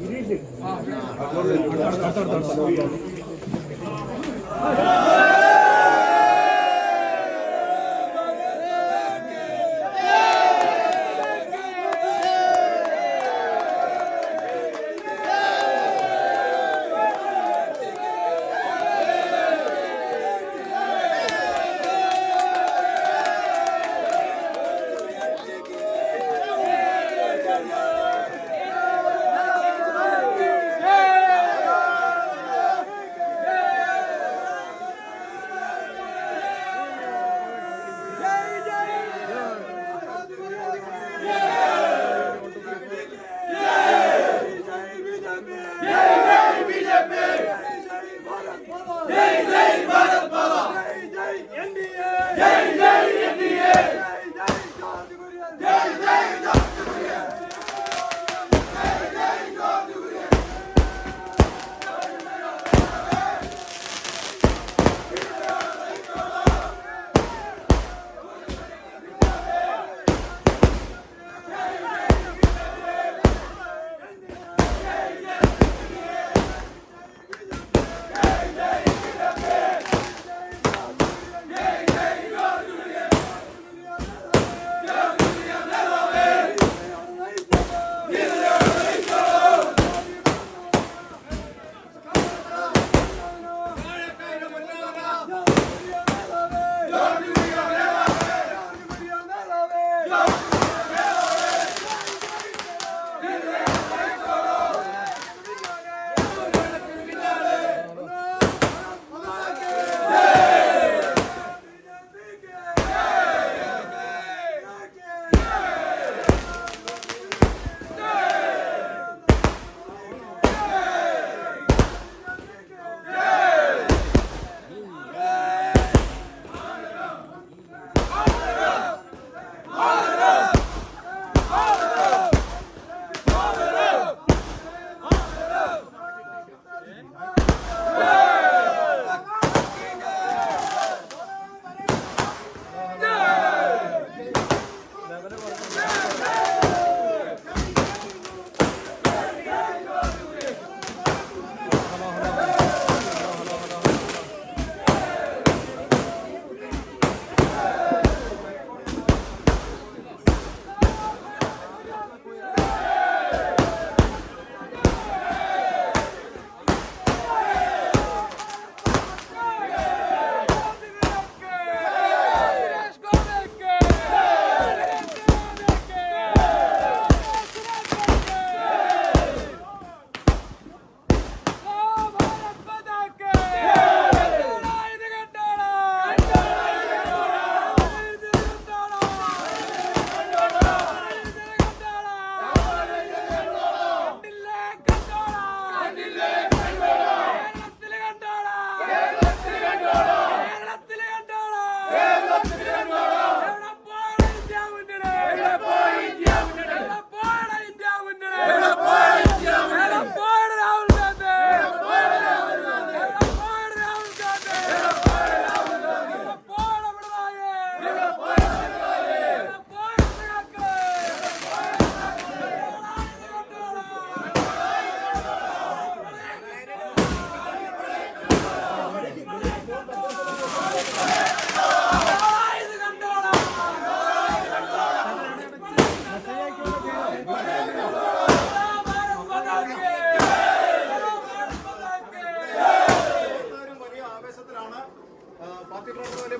ഗിരീഷ്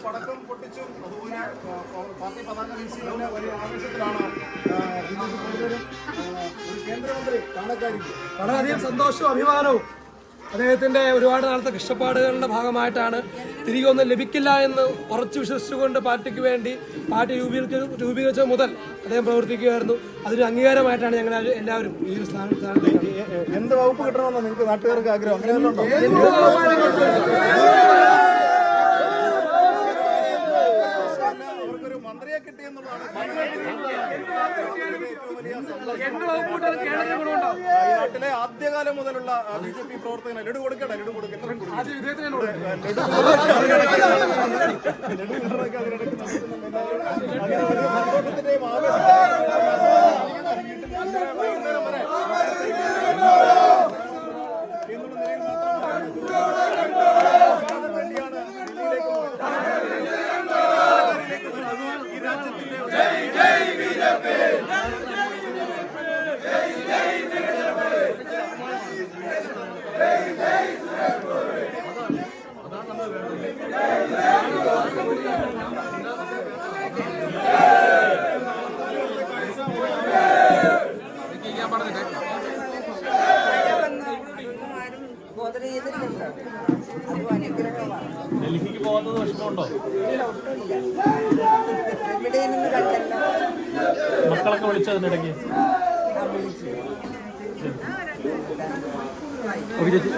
പടക്കം പൊട്ടിച്ചും അതുപോലെ പാർട്ടി പതാക വീശിയും വലിയ ആവേശത്തിലാണ്. പ്രവർത്തകരും ഒരു കേന്ദ്രമന്ത്രി കാണക്കാരിക്കും വളരെയധികം സന്തോഷവും അഭിമാനവും അദ്ദേഹത്തിന്റെ ഒരുപാട് നാളത്തെ കഷ്ടപ്പാടുകളുടെ ഭാഗമായിട്ടാണ് തിരികെ ഒന്നും ലഭിക്കില്ല എന്ന് ഉറച്ചു വിശ്വസിച്ചുകൊണ്ട് പാർട്ടിക്ക് വേണ്ടി പാർട്ടി രൂപീകരിച്ച രൂപീകരിച്ച മുതൽ അദ്ദേഹം പ്രവർത്തിക്കുകയായിരുന്നു. അതൊരു അംഗീകാരമായിട്ടാണ് ഞങ്ങൾ എല്ലാവരും ഈ ഒരു സ്ഥാന- സ്ഥാനത്തേക്ക് എ- എ- എന്ത് വകുപ്പ് കിട്ടണമെന്ന് നിങ്ങൾക്ക് നാട്ടുകാർക്ക് ആഗ്രഹം? ബി ജെ പി പ്രവർത്തകനെ ലഡു കൊടുക്കട്ടെ ലഡു കൊടുക്കട്ടെ. ലഡു വിതരണമൊക്കെ അതിനിടയ്ക്ക് ഇവിടെ നിന്ന് കണ്ടല്ലോ മക്കളൊക്കെ വിളിച്ചു അതിനിടയ്ക്ക്? ആ വിളിച്ചു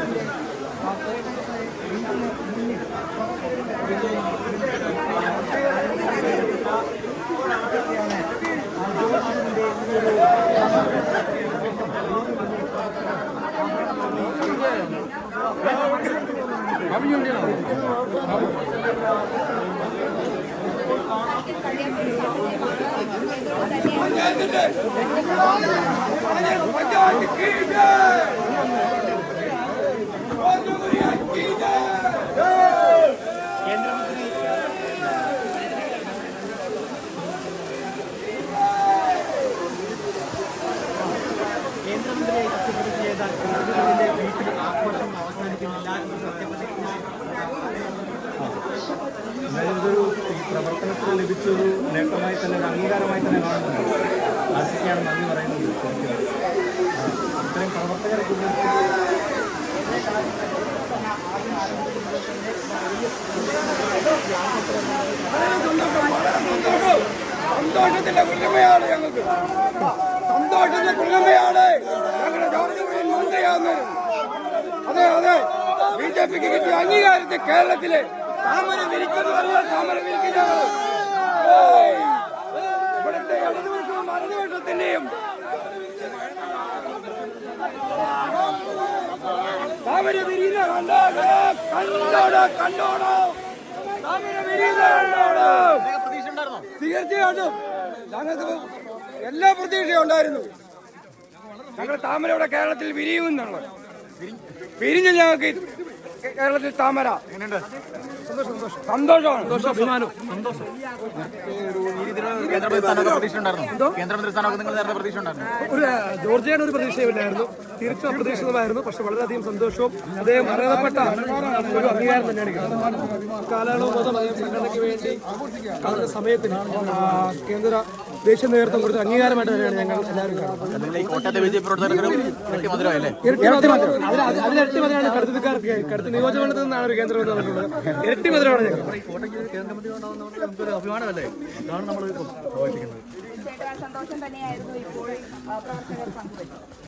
കേന്ദ്രമന്ത്രി അംഗീകാരമായി തന്നെ കാണുന്നുണ്ട് ആർക്കൊക്കെയാണ് നന്ദി പറയുന്നത്. ഇത്രയും പ്രവർത്തകരെ സന്തോഷത്തിന്റെ കുഞ്ഞമ്മയാണ് ഞങ്ങൾക്ക്. സന്തോഷത്തിന്റെ കുഞ്ഞമ്മയാണ് ഞങ്ങളുടെ കുര്യൻ മന്ത്രിയാകുന്നത് അതെ അതെ. ബി ജെ പിക്ക് കിട്ടിയ അംഗീകാരത്തെ കേരളത്തിലെ താമര വിരിക്കുന്നതല്ല താമര വിരിക്കും വലതുപക്ഷത്തിന്റെയും താമര താമര തീർച്ചയായിട്ടും ഞങ്ങൾക്ക് എല്ലാ പ്രതീക്ഷയും ഉണ്ടായിരുന്നു. ഞങ്ങൾ താമര ഇവിടെ കേരളത്തിൽ വിരിയുമെന്നുള്ളത്. വിരിഞ്ഞ് ഞങ്ങൾക്ക് കേരളത്തിൽ താമര. ഒരു ജോർജിയാണ് ഒരു പ്രതീക്ഷയുമില്ലായിരുന്നു. തീർച്ചയായും അപ്രതീക്ഷിതമായിരുന്നു പക്ഷെ വളരെയധികം സന്തോഷവും അദ്ദേഹം അറിയപ്പെട്ട ഒരു അംഗീകാരം തന്നെയാണ് കാലയളവ് മൊത്തം അദ്ദേഹം സംഘടനയ്ക്ക് വേണ്ടി അവരുടെ സമയത്തിന് കേന്ദ്ര ദേശീയ നേതൃത്വം കൊടുത്ത അംഗീകാരമായിട്ട് തന്നെയാണ് ഞങ്ങൾ എല്ലാവരും ഇരട്ടി മധുരമാണ് കടുത്ത നിയോജകമണ്ഡലത്തിൽ നിന്നാണ് ഒരു കേന്ദ്രം വന്നിട്ടുള്ളത്. ഇരട്ടി മധുരമാണ് ഞങ്ങൾ. അഭിമാനമല്ലേ? ഇതാണ് നമ്മൾ സന്തോഷം തന്നെയായിരുന്നു ഇപ്പോൾ പ്രവർത്തകർ പങ്കുവച്ചത്.